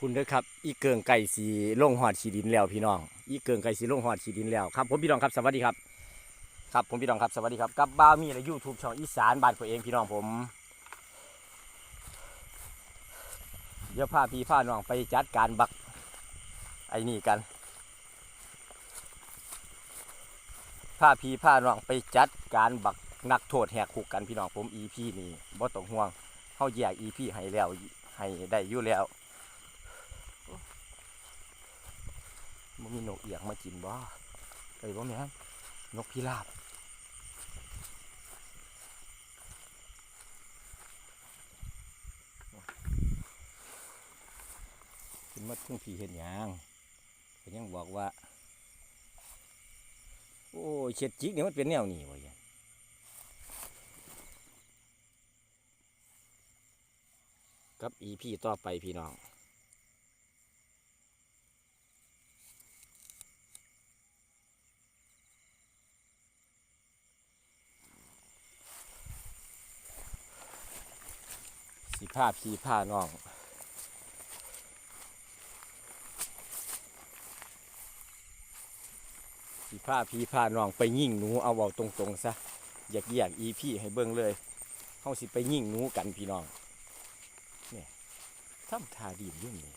พุ่นเด้อครับ อีเกิงไก่สีลงหอดขีดินแล้วพี่น้อง อีเกิงไก่สีลงหอดขีดินแล้วครับผมพี่น้องครับสวัสดีครับ ครับผมพี่น้องครับสวัสดีครับกับบ้ามีและยูทูบช่องอีสานบ้านตัวเองพี่น้องผมเดี๋ยวพาพี่พาน้องไปจัดการบักไอ้นี่กันพาพี่พาน้องไปจัดการบักนักโทษแหกคุกกันพี่น้องผมอีพีนี่บ่ต้องห่วงเขาแยกอีพีให้แล้วให้ได้อยู่แล้ว มันมีนกเอียงมากินบ่เอ้ยบ่แม่นนกพิราบกินมาทุ่งพี่เห็นยังก็ยังบอกว่า โอ้เช็ดจิกนี่มันเป็นแนวนี้วะยังกับอีพี่ต่อไปพี่น้อง สีผ้าพีผ้าน้องสีผ้าพีผ้าน้องไปยิ่งหนูเอาเอาตรงๆซะอยากแยกอีพี่ให้เบิ้งเลยเขาสิไปยิ่งหนูกันพี่น้องเนี่ยทำทาดีมยุ่งนี่ย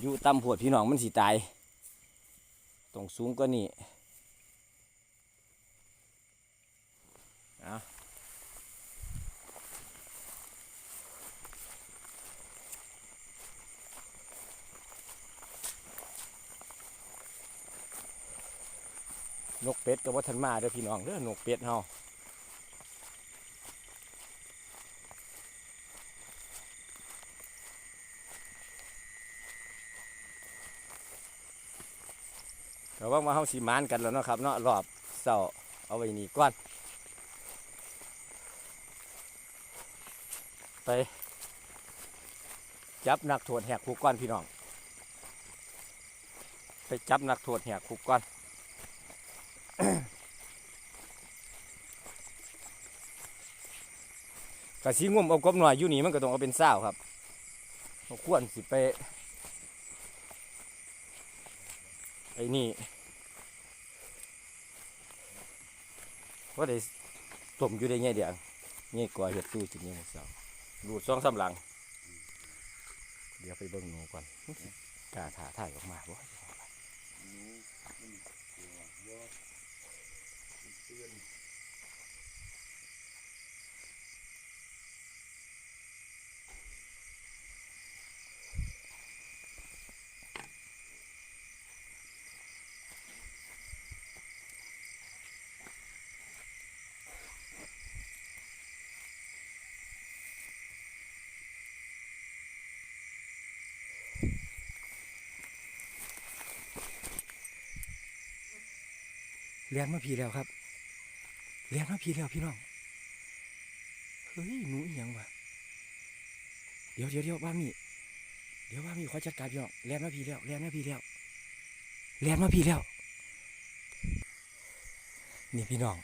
อยู่ต่ำโพวดพี่น้องมันสิตายตรงสูงก็นี่นกเป็ดกับวัฒนมาเด้อพี่น้องเด้อนกเป็ดเฮา ว่ามาเฮาสีมานกันแล้วนะครับเนาะรอบเสาเอาไว้นี่ก่อนไปจับนักโทษแหกคุกก่อนพี่น้อง ไปจับนักโทษแหกคุกก่อนกะสีงุ่มเอากบหน่อยอยู่นี่มันก็ต้องเอาเป็นเศร้าครับเราควรสิไปไอ้นี่ ว่าได้ต้มอยู่ได้ไงเดียวนี่กว่าเห็ดตู้จินนี่หมดเศร้ารูดซองสำลัง เดี๋ยวไปเบิ่งหนูก่อนกาถาถ่ายออกมาบ่ เรียนมาพีแล้วครับเรียนมาพีแล้วพี่น้องเฮ้ยหนูอีหยังวะเดี๋ยวเดี๋ยวเดี๋ยวว่ามีเดี๋ยวว่ามีขอจัดการพี่น้องเรียนมาพีแล้วเรียนมาพีแล้วเรียนมาพีแล้ว นี่พี่น้อง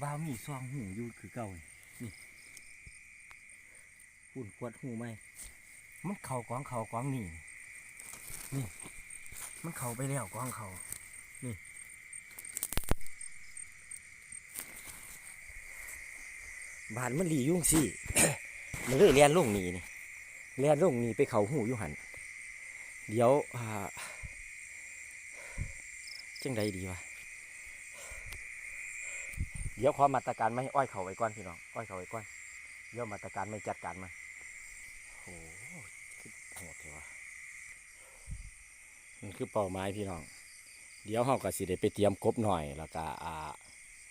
บ้ามีซองหูอยู่คือเก่านี่นี่ปุ่นขวดหูไหมมันเข่ากองเข่ากองนี่ นี่ มันเข่าไปแล้วกองเขา นี่ บานมันหลียุ่งสิมันเลยเลียนลงนี่นี่เลียนลงนี่ไปเขาหูอยู่หัน เดี๋ยวอ่าจังใดดีวะ เดี๋ยวขอมาตรการไม่ให้อ้อยเขาไว้ก่อนพี่น้อง อ้อยเขาไว้ก่อน เดี๋ยวมาตรการไม่จัดการมันโอ้โหโหดเลยวะมัน คือเป้าหมายพี่น้อง เดี๋ยวเราก็สิได้ไปเตรียมกบหน่อย แล้วก็อ่า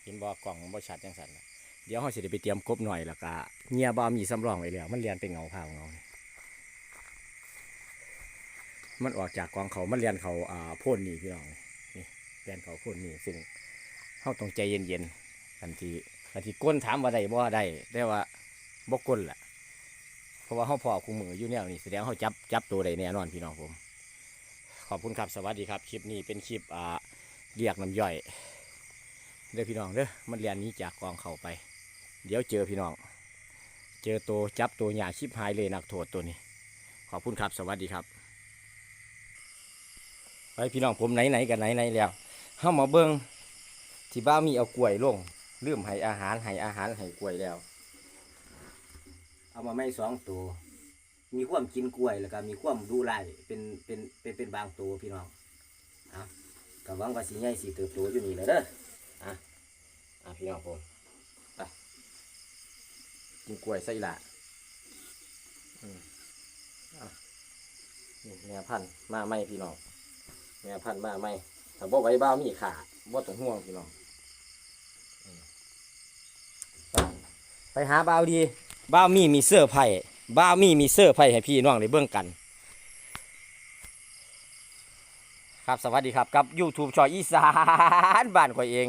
เห็นบ่กล่องบ่ชัดจังสันนะเดี๋ยวเราสิได้ไปเตรียมกบหน่อยแล้วก็เงียบ่มีสำรองไว้แล้วมันเรียนเป็นเงาเผาเงานี่มันออกจากกองเขามันเรียนเขาอ่าพ่นนี่พี่น้องนี่เรียนเขาพ่นนี่ซึ่งเราต้องใจเย็นๆทันทีทันทีก้นถามว่าได้บ่ได้ได้ว่าบ่ก้นแหละเพราะว่าเฮาพอคู่มืออยู่แนวนี้แสดงเฮาจับจับตัวได้แน่นอนพี่น้องผม ขอบคุณครับ สวัสดีครับ คลิปนี้เป็นคลิปอ่าเรียกน้ำย่อย เด้อพี่น้องเด้อ มันเรียนนี้จากกองเขาไป เดี๋ยวเจอพี่น้อง เจอตัวจับตัวหยาชิบหายเลยนักโทษตัวนี้ ขอบคุณครับ สวัสดีครับ ไปพี่น้องผมไหนไหนๆกันไหนไหนๆแล้วเฮามาเบิ่งที่บ้านมีเอากล้วยลงลืมให้อาหารให้อาหารให้กล้วยแล้ว เอามาไม่สองตัว มีความกินกล้วยแล้วก็มีความดูไล่เป็นเป็นเป็นเป็นบางตัวพี่น้องอะกับวังว่าสีใหญ่สีเติบโตอยู่นี่แหละเด้ออะอะพี่น้องผมไปกินกล้วยใส่ละอืมอะนี่แม่พันธุ์มาไม่พี่น้องแม่พันธุ์มาไม่ถ้าบ่ไว้บ้ามีขาบ่ต้องห่วงพี่น้องไปหาบ้าวดีบ้าวมีมีเสื้อไผ่ บ้ามีมีเสื้อไผ่ให้พี่น้องได้เบิ่งกัน ครับสวัสดีครับกับ YouTube ชอยอีสานบ้านข่อยเอง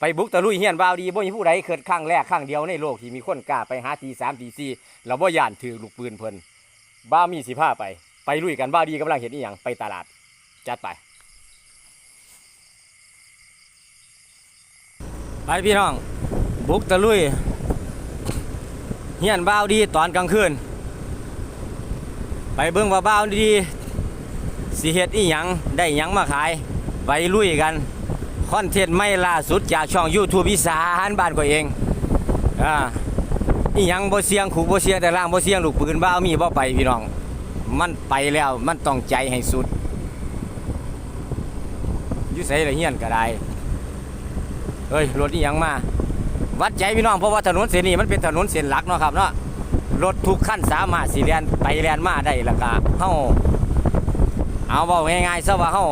ไปบุกตะลุยเฮียนบ้าวดีบ่มีผู้ใดเกิดครั้งแรกครั้งเดียวในโลกที่มีคนกล้าไปหาทีสามทีสี่เราบ่ย่านถือลูกปืนเพิ่นบ้ามีสิพาไป ไปลุยกันบ้าวดีกำลังเห็นอีหยังไปตลาด จัดไป ไปพี่น้อง บุกตะลุยเฮียนบ้าวดีตอนกลางคืน ไปเบิ่งว่าบ้าวดีสิเฮ็ดอีหยังได้หยังมาขาย ไปลุยกันคอนเทนต์ไม่ล่าสุดจากช่อง YouTube อีสานบ้านก็เองอ่าอีหยังบ่เสียงขู่บ่เสียงแต่ล่างบ่เสียงลูกปืนบ้าวมีบ่ไปพี่น้อง มันไปแล้วมันต้องใจให้สุดอยู่ไสละเฮียนก็ได้เฮ้ยรถอีหยังมา วัดใจพี่น้องเพราะว่าถนนเส้นนี้มันเป็นถนนเส้นหลักเนาะครับเนาะ รถทุกขั้นสามารถสิเลียนไปเลียนมาได้แล้วก็เฮาเอาเว้าง่ายๆซะว่าเฮา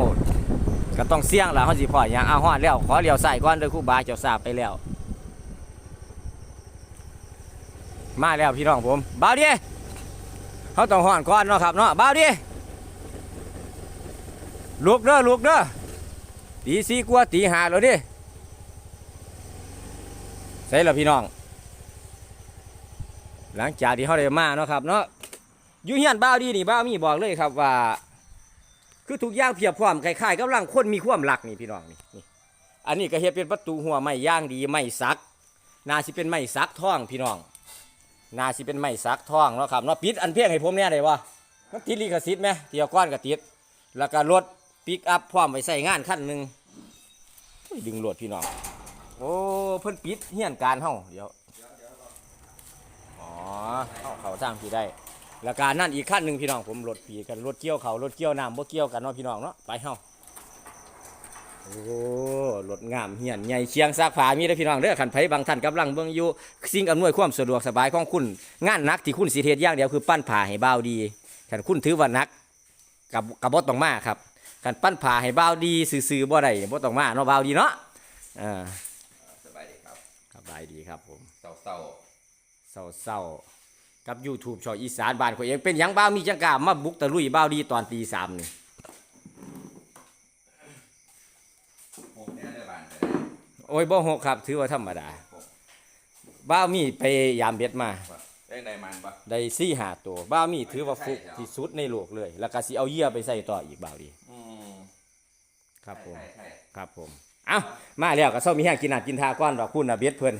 ก็ต้องเสี่ยงล่ะเฮาสิพออย่างเอาฮอดแล้วขอเลี้ยวซ้ายก่อนเด้อครูบาเจ้าทราบไปแล้ว มาแล้วพี่น้องผมบ่าวดิเฮาต้องฮ้อนก่อนเนาะครับเนาะบ่าวดิลุกเด้อลุกเด้อตีสี่กว่าตีห้าแล้วดิใส่ละพี่น้อง หลังจากที่เขาได้มาเนาะครับเนาะอยู่เฮียนบ้าวดีนี่บ้าวมีบอกเลยครับว่า คือทุกอย่างเพียบพร้อมคล้ายๆกับร่างคนมีความหลักนี่พี่น้องนี่นี่ อันนี้ก็เฮ็ดเป็นประตูหัวไม้ย่างดีไม้สักนาสิเป็นไม้สักท่องพี่น้องนาสิเป็นไม้สักท่องเนาะครับเนาะปิดอันเพียงให้ผมเนี่ยได้บ่มันติดลิขสิทธิ์ไหมเทียวก้อนก็ติดแล้วก็รถปิกอัพพร้อมไปใส่งานคันหนึ่งโอ้ยดึงรถพี่น้องโอ้เพิ่นปิดเฮียนการเฮาเดี๋ยว เข้าเขาสร้างพี่ได้แล้วการนั่นอีกขั้นหนึ่งพี่น้องผมรถปีกันรถเกี่ยวเขารถเกี่ยวน้ำบ่เกี่ยวกันเนาะพี่น้องเนาะไปเฮาโอ้รถงามเฮียนใหญ่เชียงซากผามีเด้อพี่น้องเด้อขันไผบางท่านกำลังเบิ่งอยู่สิ่งอำนวยความสะดวกสบายของคุณ งานหนักที่คุณสิเฮ็ดอย่างเดียวคือปั้นผ้าให้บ่าวดีขันคุณถือว่าหนักกับกับบ่ต้องมาครับขันปั้นผ้าให้บ่าวดีซื่อๆบ่ได้บ่ต้องมาเนาะบ่าวดีเนาะอ่าสบายดีครับสบายดีครับผมเศร้าเศร้าเศร้าเศร้าๆ กับ YouTube ช่องอีสานบ้านข่อยเองเป็นหยังบ้าวมีจังกล้ามาบุกตะลุยบ้าวดีตอนตีสามนี่โมกแน่ได้บานเลยโอ้ยบ่หกครับ ถือว่าธรรมดาบ้าวมีไปยามเบ็ดมาว่าได้ได้มันปะได้สี่หาตัว บ้าวมีถือว่าฟุกใช่ครับที่สุดในโลกเลย แล้วก็สิเอาเหยื่อไปใส่ต่ออีกบ้าวดี อืมครับผม ใช่ใช่ครับผม เอ้า มาแล้วก็เศร้ามีแห้งกินหนากินทาก้อนดอกคุณน่ะเบ็ดเพิ่น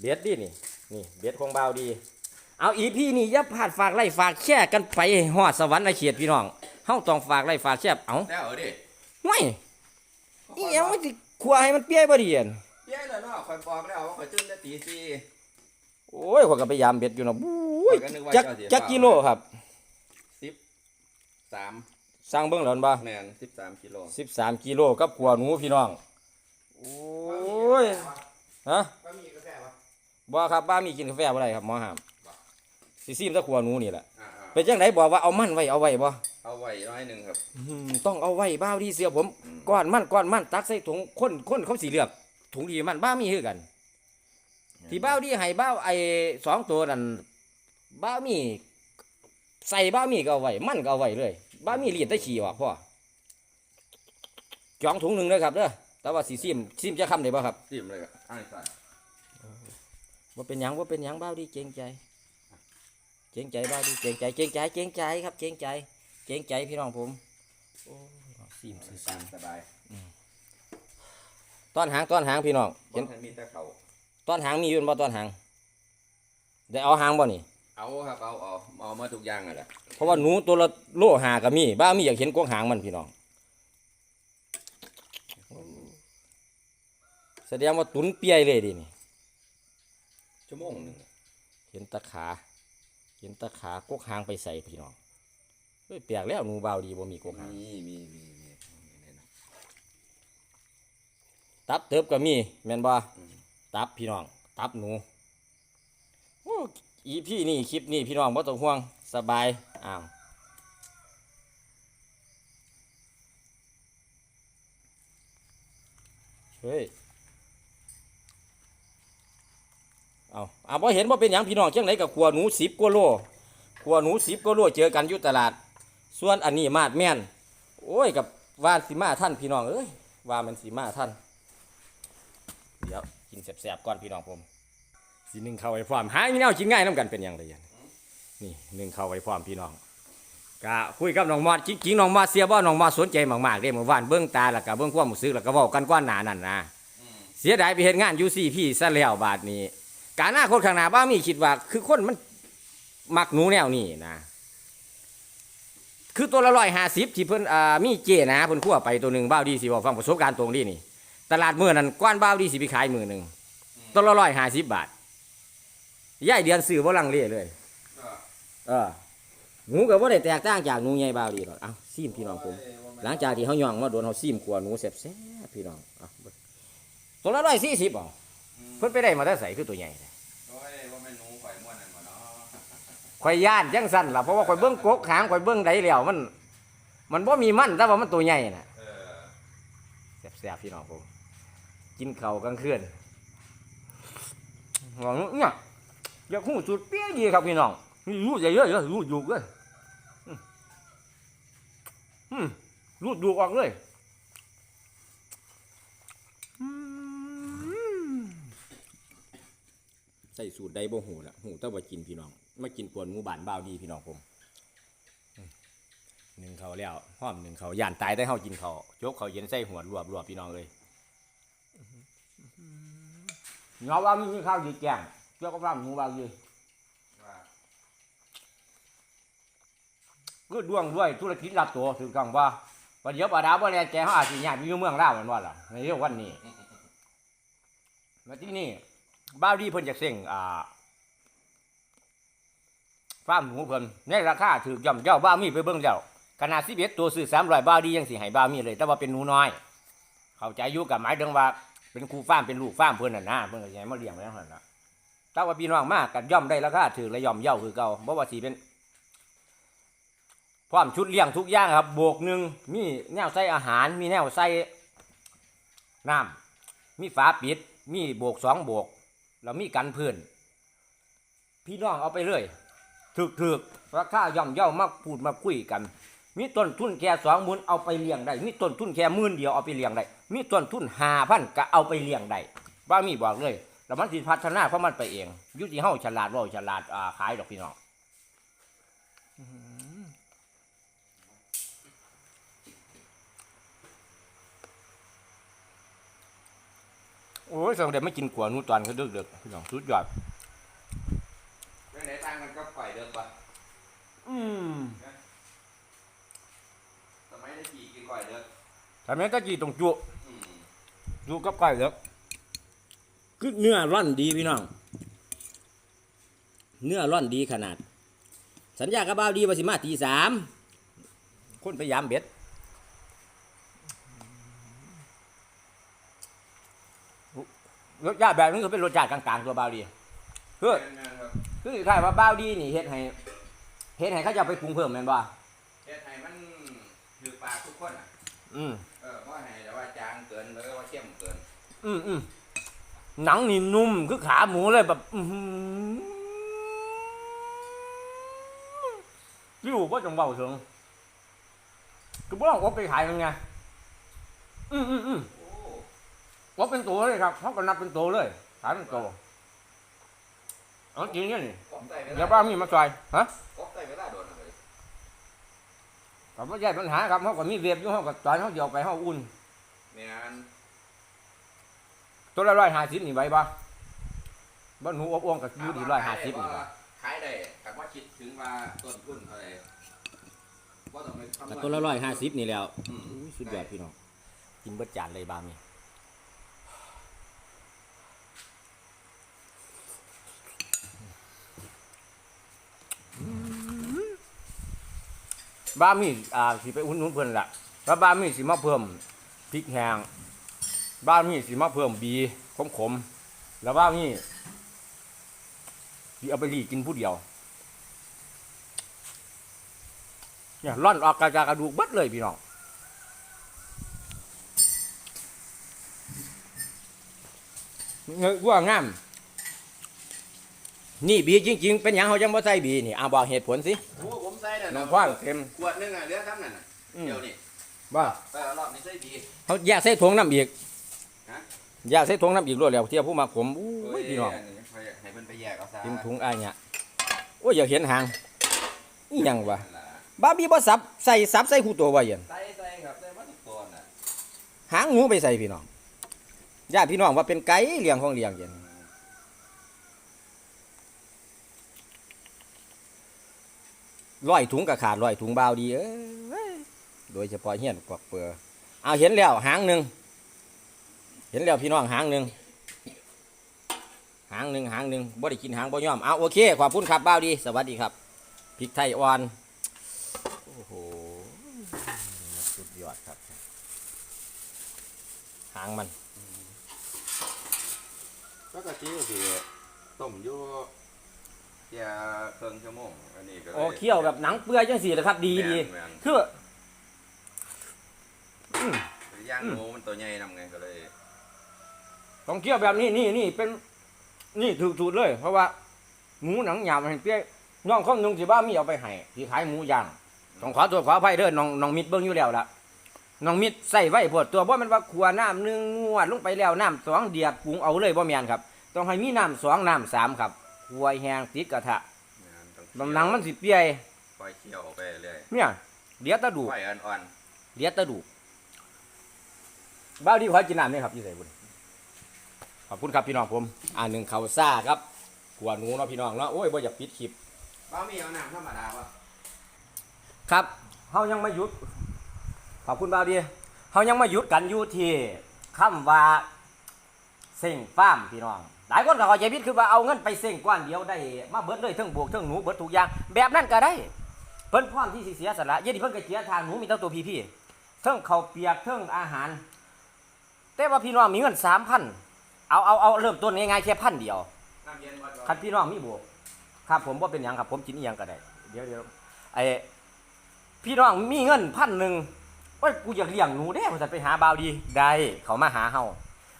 เบ็ดดินี่ นี่เบ็ดของบ้าวดี เอาอีพี่นี่อย่าพลาดฝากไล่ฝากแช่กันไปให้ฮอดสวรรค์ในเขตพี่น้องเฮาต้องฝากไล่ฝากแช่เอ้าแล้วเอาดิห่วยอีหยังมันสิขัวให้มันเปี้ยบ่ดีอั่นเย้เลยเนาะคอยบอกแล้วว่าคอยตื่นได้ตีสี่ โอ้ยข้อยก็พยายามเบ็ดอยู่เนาะบู้ยข้อยก็นึกว่าจักเจ้าสิจักกิโลครับสิบสามสร้างเบิ่งแล้วบ่แมนสิบสามกิโล13กิโลกับขัวหนูพี่น้อง โอ้ย ฮะ ก็มีกาแฟปะบ่ครับบ้ามีกินกาแฟบ่ได้ครับหมอห้าม สิซีมแตะขัวหนูนี่แหละอ่าเป็นจังไดบอกว่าเอามันไว้เอาไว้บ่ๆเอาไว้ร้อยหนึ่งครับ อืมต้องเอาไว้บ้าวดีเสียผมอืม ก้อนมันก้อนมันตักใส่ถุงคนคนเขาสิเลือกถุงดีมันบ้ามีคือกัน ที่บ้าวดีให้บ้าวไอ้สองตัวนั่นบ้าวมี ใส่บ้าวมีก็เอาไว้มันก็เอาไว้เลยบ้าวมีเลียดได้ขี่ออกพ่อจองถุงหนึ่งเลยครับเด้อแต่ว่าสีซิมซิมจะคำได้บ่ครับ จิ้มเลยอะอ่านใส่ว่าเป็นหยังว่าเป็นหยังบ้าวดีเกรงใจ เก่งใจบ้าดิเก่งใจเก่งใจเก่งใจครับเก่งใจเก่งใจพี่น้องผมโอ้ยซีมซื่อตามสบายๆต้อนหางต้อนหางพี่น้องเห็เห็นนมีแต่เขาต้อนหางมีอยู่บ่ต้อนหางได้เอาหางบ่นี่เอาครับเอาเอาเอามาทุกอย่างอะแหละเพราะว่าหนูตัวละโลหาก็มีบ้ามีอยากเห็นกวางหางมันพี่น้องแสดงว่าตุนเปียเลยดินี่ชั่วโมงหนึ่งเห็นตะขา เห็นตะขากกหางไปใส่พี่น้องเฮ้ยแปลกแล้วหนูเบาวดีบ่มีกกหางมีมีมีมีมีนะตับเติบก็มีแม่นบ่อืมตับพี่น้อง ตับหนูโอ้อีพี่นี่คลิปนี่พี่น้องบ่ต้องห่วงสบายอ้าวเฮ้ย เอาเอาบ่เห็นบ่าเป็นหยังพี่น้องจังไดกับขัวหนู10กว่าโลขัวหนู10กว่าโลเจอกันอยู่ตลาด ส่วนอันนี้มาดแม่น โอ้ยกับว่าสิมาท่านพี่น้องเอ้ยว่ามันสิมาท่าน เดี๋ยวกินแสบๆก่อนพี่น้องผมสิหนึ่งเข้าไว้พร้อมหาพี่น้องกินง่ายน้ำกันเป็นหยังไงยังนี่หนึ่งเข้าไว้พร้อมพี่น้องกะคุยกับน้องมอดจริงๆน้องมอดเสียบ่น้องมอดสนใจมากๆเด้เมื่อวานเบื้องตาแล้วก็เบื้องความรู้สึกแล้วก็เว้ากันกว่าหนานั่นนะเสียดายไปเฮ็ดงานยู่สี่พี่ซะแล้วบาดนี้ การหน้าคนข้างหน้าบ้ามีคิดว่า คือคนมันมักหนูแนวนี้นะ คือตัวละร้อยห้าสิบที่เพิ่นอ่ามีเจนะเพิ่นคั่วไปตัวหนึ่งบ้าวดีสิบอกฟังประสบการณ์ตรงนี้นี่ ตลาดมือนั้นกว้านบ้าวดีสิไปขายมือหนึ่งตัวละร้อยห้าสิบบาทย่ายเดือนซื้อบ่ลังเลเลย เออหนูก็บ่ได้แตกต่างจากหนูใหญ่บ้าวดีหรอกเอาซีมพี่น้องผม หลังจากที่เขาย่องมาโดนเขาซีมขัวหนูแซ่บๆพี่น้องเอ้าเบิ่งตัวละร้อยสี่สิบอ๋อเพิ่นไปได้มาได้ใส่คือตัวใหญ่ ข่อยย่านจังสั่นล่ะเพราะว่าข่อยเบิ่งกกหางข่อยเบิ่งได้แล้วมัน มันบ่มีมันแต่ว่ามันตัวใหญ่น่ะเออแซ่บๆพี่น้องผมกินข้าวกลางคืนหวังเนี่ยอยากหูสุดเปี้ยดีครับพี่น้องนี่รูดใหญ่เยอะๆรูดดูกเลยอืมอืมรูดดูกออกเลยอืม ใส่สูตรใดบ่หูละหูแต่ว่ากินพี่น้องมากินปวนหมูบานบ้าวดีพี่น้องผมหนึ่งเขาวแล้วหอมหนึ่งเขาย่านตายได้เฮากินเขาวยกเขาเย็นใส่หัวรวบรวบพี่น้องเลยเงาว่ามีข้าวดีแกงเจ้าก็พร่ำหมูบางดีก็ดวงด้วยธุรกิจรับตัวถือกังว่าวันเดียวป่าดาวบ่แลแกเขาอาจสิญาติอยู่เมืองลาวแม่นว่าล่ะในเรื่องวันนี้มาที่นี่ บ้าวดีเพิ่นจะเส่งอ่าฟาร์มหมูเพิ่นในราคาถือย่อมเย่าบ้าวมีไปเบิ่งแล้วขนาด11ตัวซื้อ300บ้าวดียังสิให้บ้าวมีเลย แต่ว่าเป็นหนูน้อย เข้าใจอยู่กับหมายถึงว่า เป็นครูฟาร์มเป็นลูกฟาร์มเพิ่นน่ะนะเพิ่นก็สิให้มาเลี้ยงไว้นั่นล่ะถ้าว่าพี่น้องมากก็ย่อมได้ราคาถือและย่อมเย่าคือเก่าบ่ว่าสิเป็นพร้อมชุดเลี้ยงทุกอย่างครับ โบกหนึ่งมีแนวใส่อาหาร มีแนวใส่น้ำมีฝาปิด มีโบกสองโบก แล้วมีกันพื้นพี่น้องเอาไปเลยถึกถึกราคาย่อมเย่ามาพูดมาคุยกัน มีต้นทุนแค่สองหมื่นเอาไปเลี้ยงได้ มีต้นทุนแค่หมื่นเดียวเอาไปเลี้ยงได้ มีต้นทุนห้าพันก็เอาไปเลี้ยงได้ว่ามีบอกเลยแล้วมันสิพัฒนาเพราะมันไปเองยุติเฮาฉลาดว่าฉลาดขายดอกพี่น้อง โอ้ยสงเด็จไม่กินขวานูตอนเขาเดือดเดือดพี่น้องสุดยอดเรื่องไหนต่างมันก็ข่อยเด้อบ่อืมสมัยได้กี่กินข่อยเด้อทำไมตะกี้ตรงจุอืมจุกับไก่เด้อคือเนื้อร่อนดีพี่น้อง เนื้อร่อนดีขนาด สัญญากับบ้าวดีว่าสิมาตีสามคนพยายามเบ็ด รสชาติแบบนี้ก็เป็นรสชาติกลางๆตัวบ้าวดีเพื่อแม่นๆครับคือคล้ายๆว่าบ้าวดีนี่เฮ็ดให้เฮ็ดให้เขาจะเอาไปปรุงเพิ่มแม่นบ่เฮ็ดให้มันถือปากทุกคนอะอืมเออบ่ให้แต่ว่าจางเกินหรือว่าเข้มเกิน อืมอืมหนังนี่นุ่มคือขาหมูเลยแบบอือหืออยู่ว่าจงเบาถึงคือบ่ต้องอบไปขายมันไงอืมอืมอืม โอ้อบเป็นตัวเลยครับเขาก็นับเป็นตัวเลยขายเป็นตัวเอาจริงเนี่ยนี่ก็ใส่เวลาเดี๋ยวบ้ามีมาซอยฮะกบใส่เวลาโดนอะไรก็บ่ใช่ปัญหาครับเฮาก็มีเวียบอยู่เฮาก็ตอนเฮาเดียวไปเฮาอุ่นแม่นตัวละ150นี่ไว้บ่บ่หนูอบอวงก็อยู่ดี150นี่บ่ขายได้แต่ว่าคิดถึงว่าต้นทุนเท่าไหร่ว่าต้องไปคำนก็ณตัวละ150นี่แล้วอืม อุ้ยสุดยอดพี่น้องกินเบิดจานเลยบามี บ้ามีอ่าสิไปอุ่นนุ่นเพิ่นละแล้วบ้ามีสิมาเพิ่มพริกแห้งบ้ามีสิมาเพิ่มบีขมขมแล้วบ้ามีสิเอาไปรีกินผู้เดียวเนี่ยร่อนออกกระจากกระดูกเบิดเลยพี่น้องเงยว่างามนี่บีจริง ๆ เป็นหยังเขาจังบ่ใส่บีนี่เอาบอกเหตุผลสิ โอ้ผมใส่ได้น้องพ่างเต็มขวดหนึงอะเหลือซ้ำนั่นน่ะอืมเดี๋ยวนี้ว่าไปเอารอบนี้ใส่ดีเขาแยกใส่ถุงน้ำอีกฮะแยกใส่ถุงน้ำอีกรวดแล้วเที่ยวผู้มาผมอู้ยพี่น้องเยให้เพิ่นไปแยกเอาซะกินถุงอ้ายเนี่ยโอ้ยอยากเห็นหางอีหยังวะนั่นล่ะบ้าบีบ่สับใส่สับใส่คู่ตัวไว้ยันใส่ใส่ครับใส่มาทุกตัวน่ะหางหนูไปใส่พี่น้องญาติพี่น้องว่าเป็นไก่เลี้ยงของเลี้ยงยัน ร้อยถุงก็ขาดร้อยถุงเบาดีเอ้ยโดยเฉพาะเฮียนกวักเปลือเอาเห็นแล้วหางหนึ่งเห็นแล้วพี่น้องหางหนึ่งหางหนึ่งหางหนึ่งบ่ได้กินหางบ่ยอมเอาโอเคขอบคุณครับเบาดี สวัสดีครับพริกไทยอ่อนโอ้โหสุดยอดครับ หางมันปกติก็สิต้มอยู่ เที่ยครึ่งชั่วโมงอันนี้ก็ลโอ้เคี่ยวแบบหนังเปื่อยจังสีนะครับ ดีดีแม่นคือๆย่างหมูมันตัวใหญ่นำไงก็เลยต้องเคี่ยวแบบนี้นี่นี่เป็นนี่ถูกสูตรเลย เพราะว่าหมูหนังหยาบมันเปรี้ยน้องข้องนึงสิบ้ามีเอาไปให้ที่ขายหมูย่างต้องขอตัวขออภัยเด้อน้องน้องมิดเบิ่งอยู่แล้วล่ะน้องมิดใส่ไว้พวดตัวบ่แมันว่าขัวน้ำหนึ่งงวดลงไปแล้วน้ำสองเดียดปรุงเอาเลยบ่แม่นครับ ต้องให้มีน้ำสองน้ำสามครับ ขัวแห้งติดกระทะแม่นต้องลำหนังมันสิเปียคอยเคี่ยวไปเรื่อยเนี่ยเดี๋ยวตะดูไฟอ่อนเดี๋ยวตะดูบ้าวดีขอให้กินน้ำนี่ครับยี่ใส่บุญขอบคุณครับพี่น้องผม อ่าหนึ่งเขาวซ่าครับกัวหนูเนาะพี่น้องเนาะโอ้ยบ่อยากปิดคลิปๆบ้ามีเอาน้ำธรรมดาป่ะครับเฮายังไม่หยุด ขอบคุณบ่าวดีเฮายังไม่หยุดกันอยู่ที่คำว่าเส่งฟ้าร์มพี่น้อง หลายคนก็เข้าใจผิดคือว่าเอาเงินไปเส่งก้อนเดียวได้มาเบิดเลยทั้งบวกทั้งหนูเบิดทุกอย่าง แบบนั้นก็ได้เพิ่นพร้อมที่สิเสียสละเย็นดีเพิ่นก็เสียทางหนูมีตั้งตัวพี่ๆเทั้งข้าเปียกเทั้งอาหาร แต่ว่าพี่น้องมีเงิน3,000เอาเอาเอาเริ่มต้นง่ายๆแค่พันเดียวคันพี่น้องมีบวกครับผมว่าเป็นหยังครับผมกินอีหยังก็ได้เดี๋ยวเดี๋ยวไอ้พี่น้องมีเงินพันหนึ่งว่ากูอยากเลี้ยงหนูเด้ผมจะไปหาบ่าวดีได้เขามาหาเฮา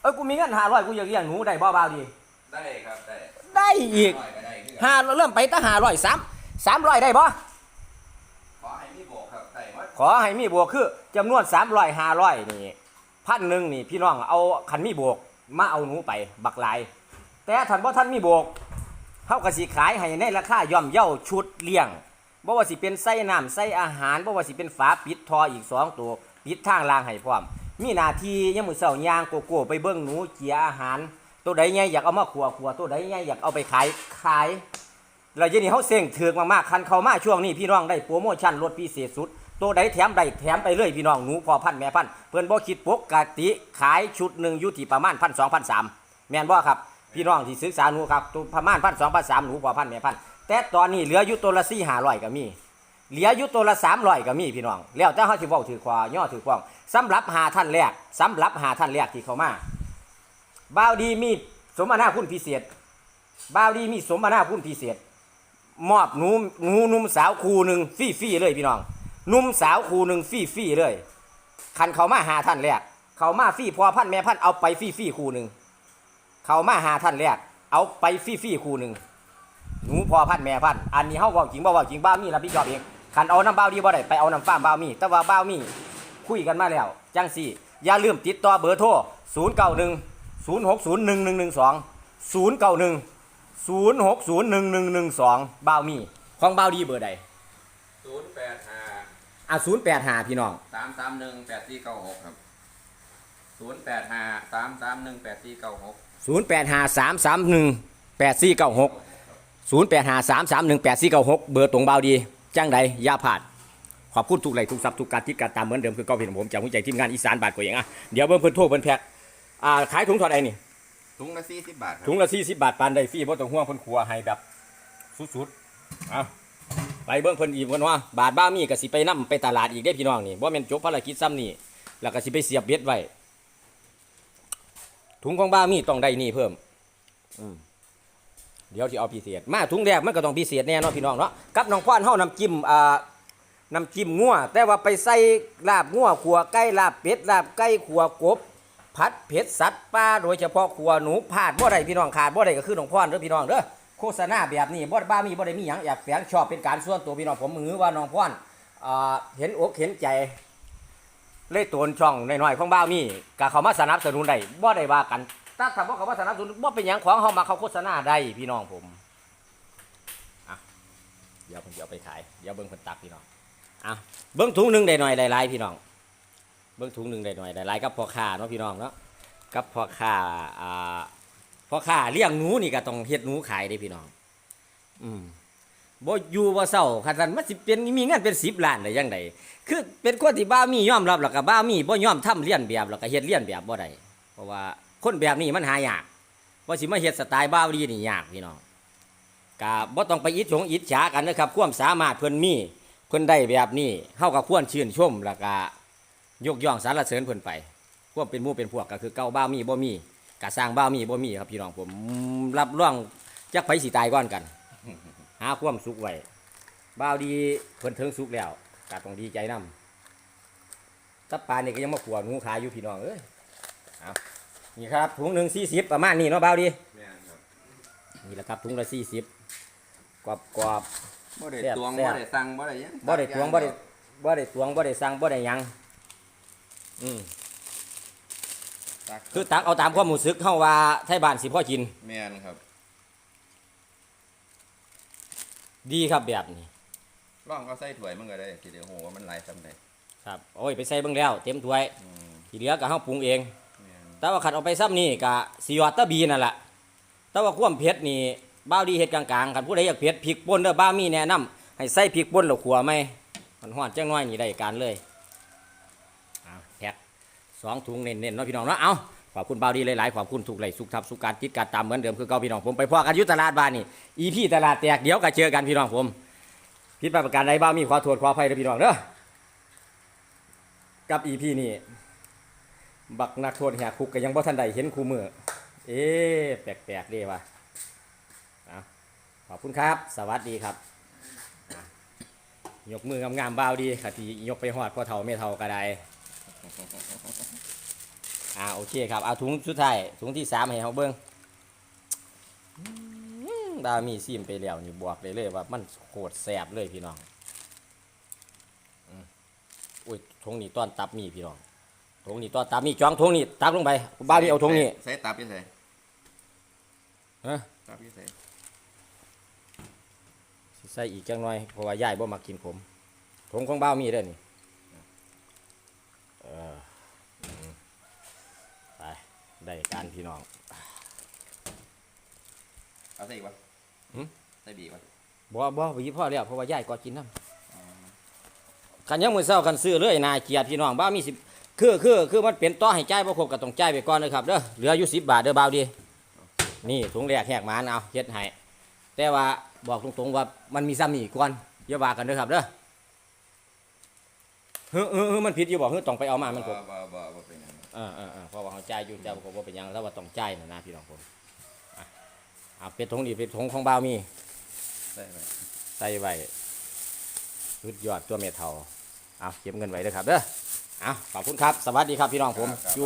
เอ้ยกูมีเงินหาร้อยกูอยากเลี้ยงหนูได้บ่บ่าวดี ได้ครับได้ได้อีกน้อยก็ได้คือกันห้าเริ่มไปตั้งห้าร้อยสามสามร้อยได้บ่ขอให้มีโบกครับได้หมดขอให้มีบวกคือจำนวนสามร้อยห้าร้อยนี่พันหนึ่งนี่พี่น้องเอาคันมีบวกมาเอาหนูไปบักหลาย แต่ท่านบ่ท่านมีบวกเขาก็สิขายให้ในราคาย่อมเย่าชุดเลี้ยงบ่ว่าสิเป็นไส้น้ำไส้อาหารบ่ว่าสิเป็นฝาปิดทออีกสองตัวปิดทางล่างให้พร้อม มีหน้าที่ยามมื้อเช้าย่างโกโก้ไปเบิ่งหนูเจียอาหาร ตัวใดใหญ่อยากเอามาขัวขัวตัวใดใหญ่อยากเอาไปขายขายแล้วเยวนี้เฮาเซ็งถือกมากๆคันเขามาช่วงนี้พี่น้องได้โปรโมชั่นลดพิเศษสุด ตัวใดแถมได้แถมไปเลยพี่น้องหนูพอพันแม่พันเพิ่อนบ่คิดปกติขายชุดหนึ่งยู่ที่ประมาณ1,200 1,300แม่นบ่ครับพี่น้องที่ศึกษาหนูครับตัวประมาณพันสองพันสามหนูกว่าพันแม่พันแต่ตอนนี้เหลืออยู่ตัวละสี่ห้าร้อยก็มีเหลืออยู่ตัวละสามร้อยก็มีพี่น้องแล้วแต่เขาสิเว้าถือควาย่อถือควงสำหรับหาท่านแรกสำหรับหาท่านแรกที่เขามา บ่าวดีมีสมนาคุณพิเศษบ่าวดีมีสมนาคุณพิเศษ มอบหนูหนูหนุ่มสาวคู่หนึ่งฟรี่ๆเลยพี่น้องหนุ่มสาวคู่หนึ่งฟรี่ๆเลยคันเขามาหาท่านแรกเขามาฟรี่พอพันแม่พันเอาไปฟรี่ๆคู่หนึ่งเขามาหาท่านแรกเอาไปฟรี่ๆคู่หนึ่งหนูพอพันแม่พันอันนี้เฮาเว้าจริงบ่เว้าจริงบ้าวมีรับผิดชอบเองคันเอาน้ำบ้าวดีบ่ได้ไปเอาน้ำฟ้าบ้าวมี แต่ว่าบ้าวมีคุยกันมาแล้ว จังสี่ อย่าลืมติดต่อเบอร์โทร 091 060 1112 091ศูนย์หกศูนย์หนึ่งหนึ่งหนึ่งสองบ่าวมีของบ่าวดีเบอร์ใดศูนย์แปดห้าอะศูนย์แปดห้าพี่น้องสามสามหนึ่งแปดสี่เก้าหกครับศูนย์แปดห้าสามสามหนึ่งแปดสี่เก้าหกศูนย์แปดห้าสามสามหนึ่งแปดสี่เก้าหกศูนย์แปดห้าสามสามหนึ่งแปดสี่เก้าหกเบอร์ตรงบ่าวดีจังใดอย่าพลาดขอบคุณทุกไลค์ทุกซับทุกการที่การตามเหมือนเดิมคือเก้าพี่น้องผมจากหัวใจทีมงานอีสานบาทกว่าอย่างอะเดี๋ยวเบิ่งเพิ่นโทษเพิ่นแพ็ค อ่าขายถุงเท่าใดนี่ถุงละสี่สิบบาทครับถุงละสี่สิบบาทปานได้ฟรีบ่ต้องห่วงเพิ่นครัวให้แบบสุดๆเอาไปเบิ่งเพิ่นอีกเพิ่นว่าบาทบ้ามีก็สิไปนํไปตลาดอีกเด้พี่น้องนี่บ่แม่นจบภารกิจซ้ำนี่แล้วก็สิไปเสียบเบ็ดไว้ถุงของบ้ามีต้องได้นี่เพิ่มอืมเดี๋ยวสิเอาพิเศษ มาถุงแรกมันก็ต้องพิเศษแน่เนาะพี่น้องเนาะกับน้องควานเฮาน้ำจิ้มอ่าน้ำจิ้มงัวแต่ว่าไปใส่ลาบงัวขัวไก่ลาบเป็ดลาบไก่ขัวกบ ผัดเผ็ดสัตว์ป่าโดยเฉพาะขัวหนูพลาดบ่ได้พี่น้องขาดบ่ได้ก็คือน้องพรเด้อพี่น้องเด้อโฆษณาแบบนี้บ่บ้ามีบ่ได้มีหยังอยากแฝงชอบเป็นการส่วนตัวพี่น้องผมมือว่าน้องพรอ่าเห็นอกเห็นใจเลยตนช่องน้อยๆของบ้ามีก็เขามาสนับสนุนได้บ่ได้ว่ากันถ้าถามว่าเขามาสนับสนุนบ่เป็นหยังของเฮามาเขาโฆษณาได้พี่น้องผมอะเดี๋ยวผมจะเอาไปขายเดี๋ยวเบิ่งเพิ่นตักพี่น้องอะเบิ่งถุงหนึงได้หน่อยหลายๆพี่น้อง เบิ่งถุงหนึ่งได้หน่อยได้หลายกับพ่อค้าเนาะพี่น้องเนาะกับพ่อค้าอ่าพ่อค้าเลี้ยงหนูนี่ก็ต้องเฮ็ดหนูขายเด้พี่น้อง อืมบ่อยู่บ่เศร้าคันนั้นมันสิเป็นมีเงินเป็น10ล้านได้ยังไดคือเป็นคนที่บ้ามียอมรับแล้วก็บ้ามีบ่ยอมทำเลียนแบบแล้วก็เฮ็ดเลียนแบบบ่ได้เพราะว่าคนแบบนี้มันหายากว่าสิมาเฮ็ดสไตล์บ้าวดีนี่ยากพี่น้องก็บ่ต้องไปอิจฉงอิจฉากันนะครับความสามารถเพิ่นมีเพิ่นได้แบบนี้เฮาก็ควรชื่นชมแล้วก็ ยกย่องสรรเสริญเพิ่นไปพวกเป็นหมู่เป็นพวกก็คือเก่าบ้ามีบ่มีกะสร้างบ้ามีบ่มีครับพี่น้องผมรับรองจักไผสิตายก่อนกัน หาความสุขไว้บ้าวดีเพิ่นถึงสุขแล้วก็ต้องดีใจนํตับปลานี่ก็ยังมาขวหนูขายอยู่พี่น้องเอ้ยเอานี่ครับถุงหนึ่งสี่สิบประมาณนี้เนาะบ้าวดีแม่นครับนี่แหละครับถุงละสี่สิบกรอบกรอบบ่ได้แซ่บตวงแซ่บ่บได้สั่งบ่ได้หยังๆบ่ได้ตวงบ่ได้บ่ได้ตวงบ่ได้สั่งบ่ได้หยัง อืมตักคือตักเอาตามความรู้สึกเฮาว่าไทยบ้านสิพ่อกิน แม่นครับดีครับแบบนี้ลองเอาใส่ถ้วยมันก็ได้ทีเดียวโหว่ามันหลายซำใดครับโอ้ยไปใส่เบิ่งแล้ว เต็มถ้วย อืมที่เหลือก็เฮาปรุงเอง แม่นแต่ว่าขัดเอาไปซ้ำนี่ก็สิยอดตะบีนั่นแหละแต่ว่าความเผ็ดนี่บ้าวดีเฮ็ดกลางๆคันผู้ใดอยากเผ็ดพริกป่นเด้อบ้าวมีแนะนำให้ใส่พริกป่นแล้วขัวไหมมันฮ้อนจังน้อยนี่ได้การเลยเอาแพ็ค สองถุงเน้นๆเนาะพี่น้องเนาะเอาขอบคุณบ้าวดีหลายๆขอบคุณทุกไหลสุขทับสุขการติดการตามเหมือนเดิมคือเก่าพี่น้องผมไปพ่อกันยุตลาดบ้านนี่อีพี่ตลาดแตกเดี๋ยวก็เจอกันพี่น้องผมผิดพลาประการใดบ้าวมีขอโทษขออภัยเด้อพี่น้องเด้อกับอีพี่นี่บักนักโทษแหกคุกก็ยังบ่ทันใดเห็นคู่มือเอ๊แปลกๆดีว่ะขอบคุณครับ สวัสดีครับ ยกมืองามๆบ่าวดีค่ะที่ยกไปหอดพ่อเฒ่าไม่เฒ่าก็ได้ อ่าโอเคครับเอาถุงสุดท้ายถุงที่สามให้เขาเบิ้งอื้อบ่าวมีซีมไปแล้วนี่บอกเลยเลยว่ามันโคตรแสบเลยพี่น้องอืมอุ้ยถุงนี้ต้อนตับมีพี่น้องทงนี่ต่อตามนี่จ้องทงนี่ตักลงไปบ้าวนี่เอาทงนี่ใส่ตับอยู่ไสฮะตับอยู่ไสสิใส่อีกจังหน่อยเพราะว่าย่ายบ่มากินผมทงของบ้าวมีเด้อนี่เอออืมไป ได้การพี่น้อง เอาใส่อีกบ่หึ ใส่บีกบ่บ่บ่หวีพ่อแล้วเพราะว่าย่ายก็กินน้ำกันยังมือเช้ากันซื้อเลยนาเกียรติพี่น้องบ้าวมีสิบคือคือคือมันเป็นต่อให้จ่ายบ่ครบก็ต้องจ่ายไปก่อนนะครับเด้อเหลืออยู่สิบบาทเด้อบ่าวดี นี่ถุงแรกแหกหมานเอาเฮ็ดให้แต่ว่าบอกตรงๆว่ามันมีซ้ำนี่ก่อนอย่าว่ากันเด้อครับเด้อเฮ้อเฮ้อเฮ้อมันผิดอยู่บ่เฮ้อต้องไปเอามามันครบบ่บ่บ่เป็นหยัง เออเออเออเพราะว่าเขาจ่ายอยู่จ่ายบ่ครบบ่เป็นหยังแล้วว่าต้องจ่ายน่ะนะพี่น้องผมอะเอาเป็ดถุงนี่เป็ดถุงของบ่าวมีใส่ไว้ใส่ไว้สุดยอดตัวเมทัลเอาเก็บเงินไว้เด้อครับเด้อเอาขอบคุณครับ สวัสดีครับพี่น้องผมจ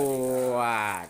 วด